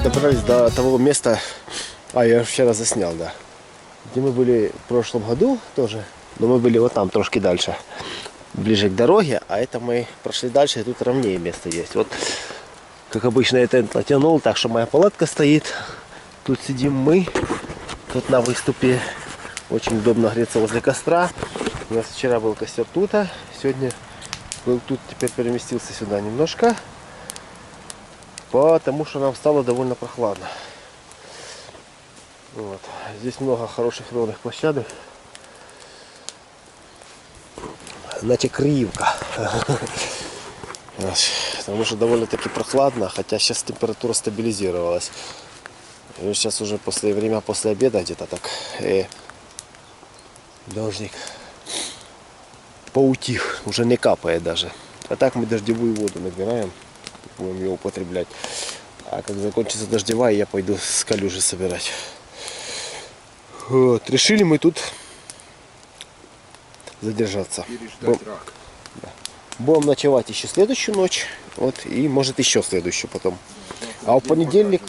мы добрались до того места, а я вчера заснял, да, где мы были в прошлом году тоже, но мы были вот там, трошки дальше, ближе к дороге, а это мы прошли дальше, и тут ровнее место есть. Вот, как обычно, я тент натянул, так что моя палатка стоит, тут сидим мы, тут на выступе, очень удобно греться возле костра. У нас вчера был костер тут, а сегодня был тут, теперь переместился сюда немножко потому что нам стало довольно прохладно. Вот. Здесь много хороших ровных площадок. Значит, кривка. Потому что довольно-таки прохладно, хотя сейчас температура стабилизировалась. Сейчас уже после время после обеда где-то так э, дождик поутих, уже не капает даже. А так мы дождевую воду набираем будем его употреблять. А как закончится дождевая, я пойду с калюжи собирать. Вот. Решили мы тут задержаться. Бу- рак. Будем ночевать еще следующую ночь. Вот, и может еще следующую потом. А в понедельник,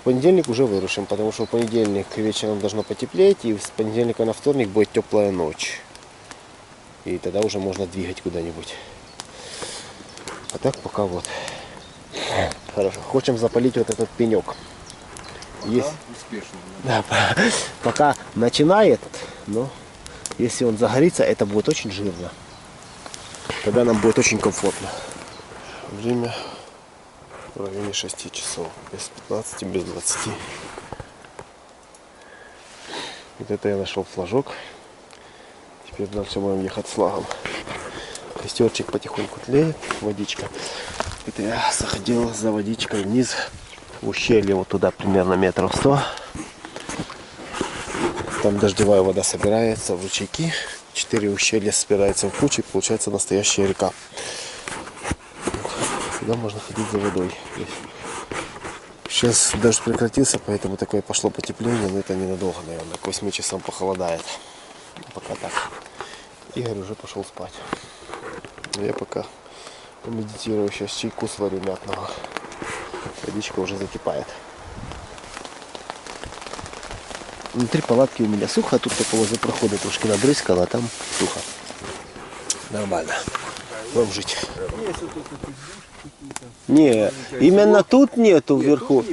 в понедельник уже вырушим, потому что в понедельник вечером должно потеплеть, и с понедельника на вторник будет теплая ночь. И тогда уже можно двигать куда-нибудь. А так пока вот. Хорошо. Хочем запалить вот этот пенек. Есть. Успешно. Да, пока начинает, но если он загорится, это будет очень жирно. Тогда нам будет очень комфортно. Время в районе 6 часов. Без 15, без 20. Вот это я нашел флажок. Теперь дальше будем ехать с флагом. Костерчик потихоньку тлеет, водичка. Это я заходил за водичкой вниз в ущелье, вот туда примерно метров 100. Там дождевая вода собирается в ручейки. Четыре ущелья собираются в кучу, получается настоящая река. Сюда можно ходить за водой. Сейчас дождь прекратился, поэтому такое пошло потепление, но это ненадолго, наверное. К 8 часам похолодает. Пока так. Игорь уже пошел спать. Я пока помедитирую, сейчас чайку сварю мятного. Водичка уже закипает. Внутри палатки у меня сухо, а тут только возле прохода трошки набрызкало, а там сухо. Нормально. Будем жить. Не, именно тут нету вверху.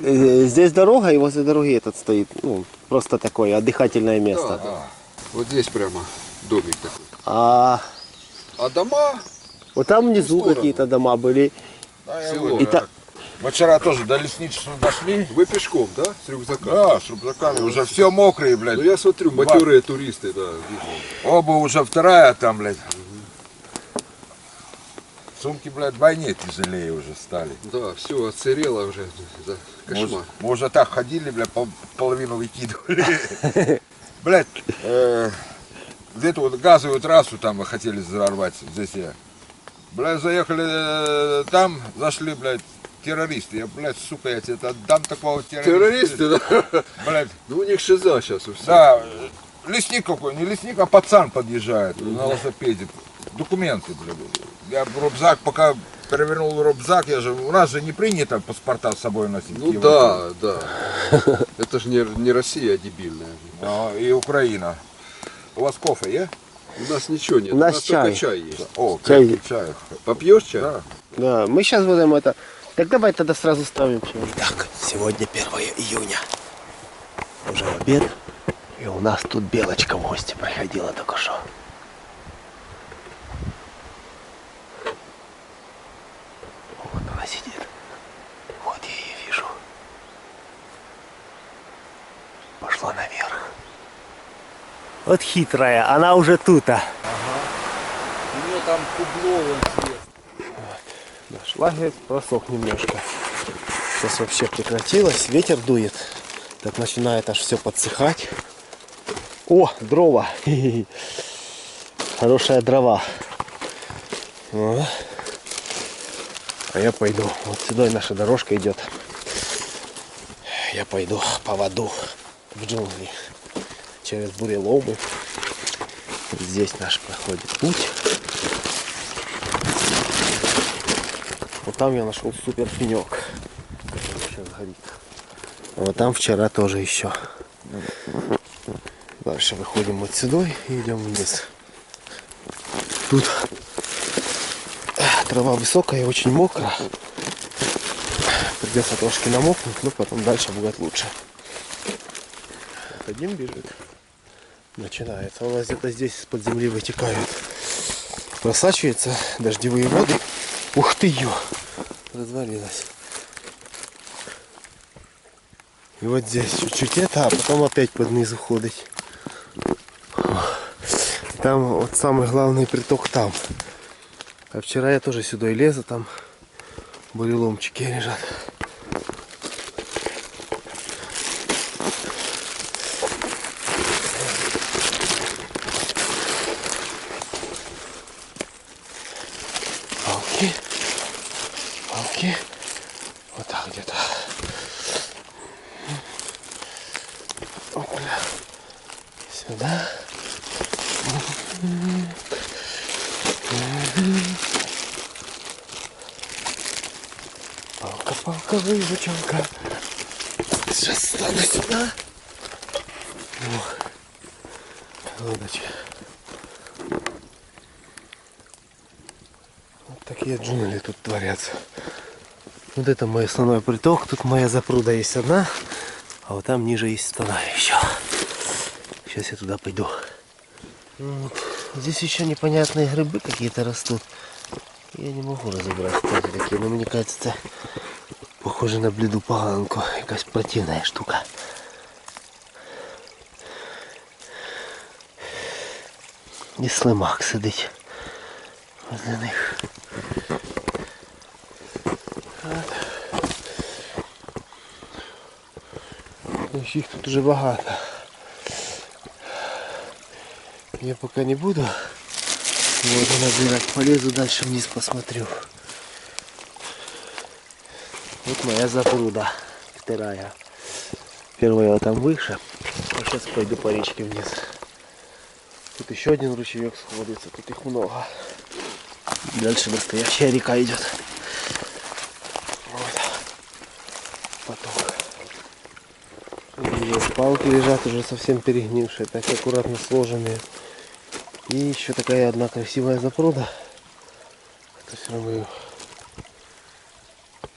Э, Здесь дорога, и возле дороги этот стоит. Ну, просто такое отдыхательное место. А, вот здесь прямо домик такой. А А дома вот там внизу какие-то дома были. село. И та- Мы вчера тоже до лесничества дошли. Вы пешком, да? С рюкзаком? Да, с рюкзаками. Уже все мокрые, блядь. Ну я смотрю, матерые туристы, да. Оба уже вторая там, блядь. Сумки, блядь, вдвойне тяжелее уже стали. Да, все, отсырело уже. Да, Мы, кошмар. уже- мы уже так ходили, блядь, пол- половину выкидывали. Блядь, э, где-то вот газовую трассу там мы хотели взорвать здесь я. Блядь, заехали э, там, зашли, блядь, террористы. Я, блядь, сука, я тебе отдам такого террориста. Террористы, да? Блядь, Ну у них шиза сейчас у всех. Да, э, лесник какой, не лесник, а пацан подъезжает на велосипеде. Документы, блядь. Я рюкзак, пока перевернул рюкзак, я же, у нас же не принято паспорта с собой носить. Ну да, да. Это же не, не Россия дебильная. вот, а, и Украина. У вас кофе, е? У нас ничего нет. У нас только чай. чай есть. О, Чай. крепкий чай. Попьешь чай? Да. Да, мы сейчас будем это. Так давай тогда сразу ставим чай. Так, сегодня 1 июня. Уже обед. И у нас тут белочка в гости приходила только что. Вот она сидит. Вот я ее вижу. Пошла наверх. Вот хитрая, она уже тут. А. У нее там кубло вон цвет. Наш лагерь просох немножко. Сейчас вообще прекратилось, ветер дует. Так начинает аж все подсыхать. О, дрова. Хорошая дрова. А я пойду. Вот сюда и наша дорожка идет. Я пойду по воду в джунгли. Через буреломы. Здесь наш проходит путь. Вот там я нашел супер пенек. Вот там вчера тоже еще. Дальше выходим вот сюда и идем вниз. Тут трава высокая и очень мокрая. Придется трошки намокнуть, но потом дальше будет лучше. Один бежит. Начинается. У нас где-то здесь из-под земли вытекают. Просачиваются дождевые воды. Ух ты, ё! Развалилась. И вот здесь чуть-чуть это, а потом опять под низ уходить. Там вот самый главный приток там. А вчера я тоже сюда и лезу, там буреломчики лежат. Палки. Палки. Вот так где-то. Опля. Сюда. Палка, палка, выручалка. Сейчас стану сюда. О, лодочка. Вот такие джунгли тут творятся. Вот это мой основной приток. Тут моя запруда есть одна. А вот там ниже есть вторая еще. Сейчас я туда пойду. Вот. Здесь еще непонятные грибы какие-то растут. Я не могу разобрать, кто это такие, но мне кажется, это похоже на бліду поганку. Якась противная штука. І слимак сидить возле них. Їх тут уже багато. Я пока не буду воду набирать. Полезу дальше вниз посмотрю. Вот моя запруда. Вторая. Первая там выше. А сейчас пойду по речке вниз. Тут еще один ручеек сходится. Тут их много. Дальше настоящая река идет. Вот. Поток. И вот палки лежат уже совсем перегнившие, так аккуратно сложенные. И еще такая одна красивая запруда. Это все равно её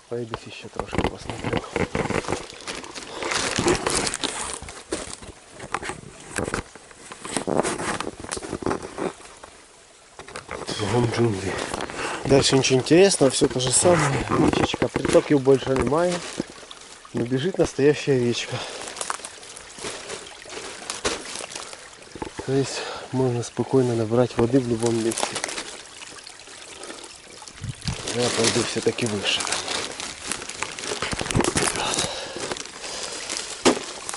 пойду еще трошки посмотрю. Кругом джунгли. Дальше ничего интересного, все то же самое. Речечка, притоків больше немає. Но бежит настоящая речка. То есть можно спокойно набрать воды в любом месте. Я пойду все-таки выше.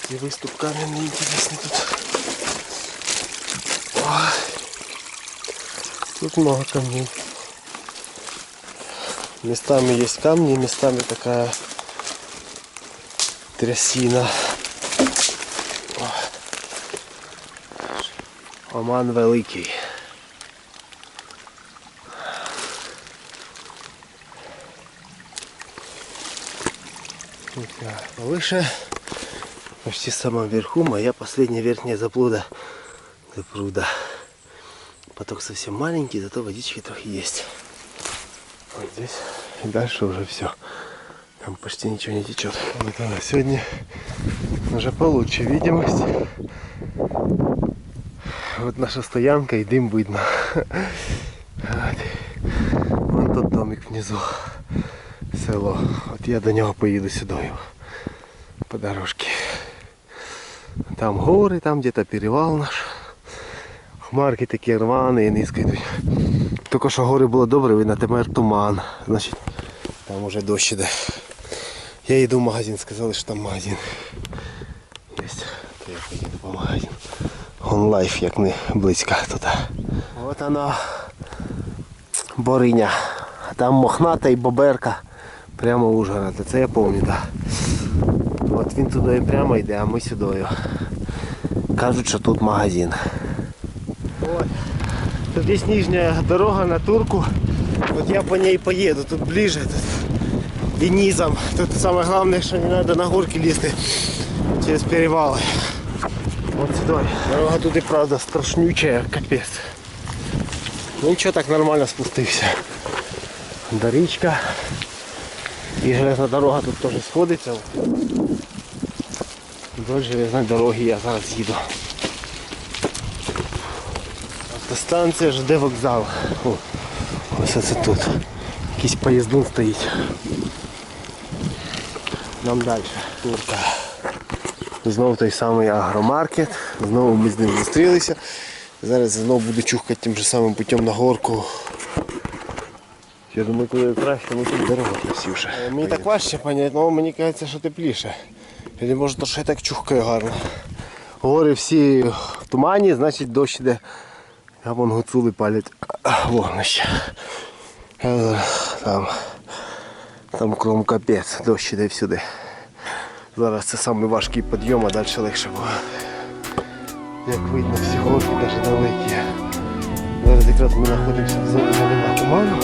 И выступ каменный интересный тут. Ой. Тут много камней. Местами есть камни, местами такая трясина. Оман великий. Вот я повыше, почти в самом верху, моя последняя верхняя заплуда. Запруда. Поток совсем маленький, зато водички трохи есть. Вот здесь. И дальше уже все. Там почти ничего не течет. Вот она сегодня уже получше видимость. Вот наша стоянка и дым видно. Вон тот домик внизу. Село. От я до нього поїду сюди. По дорожке. Там гори, там где-то перевал наш. Хмарки такі рвані і низько йдуть. Тільки що гори було добре, видно, тепер туман. Значить, там уже дощ іде. Я йду в магазин, сказали, що там магазин. Єсть. То я поїду по магазину. Онлайф, як не близько тут. От вона Бориня. Там мохната і боберка. Прямо Ужгород. Це я пам'ятаю. От він туди прямо йде, а ми сюди. Кажуть, що тут магазин. Ой. Тут є нижня дорога на турку. От я по ній поїду, тут ближе. Тут і. Тут саме головне, що не треба на горки лізти через перевали. От сюди. Дорога туди, правда, страшнючая, капець. Ну нічого, так нормально спустився. До річка. І железна дорога тут теж сходиться. Вдоль железної дороги я зараз їду. Автостанція ЖД вокзал. О, ось це тут. Якийсь поїздун стоїть. Нам далі. Турка. Знову той самий агромаркет. Знову ми з ним зустрілися. Зараз знову буду чухкати тим же самим путем на горку. Я думаю, куди краще, ну тут дорога красивша. Мені так важче поняти, але мені кажеться, що тепліше. Или може то, що я так чухкаю гарно. Гори всі в тумані, значить дощ іде. А вон гуцули палять вогнище. Е, Там, там кром капець, дощ іде всюди. Зараз це самий важкий підйом, а далі легше буде. Як видно, всі горки навіть далекі. Зараз якраз ми знаходимося в зоні, туману.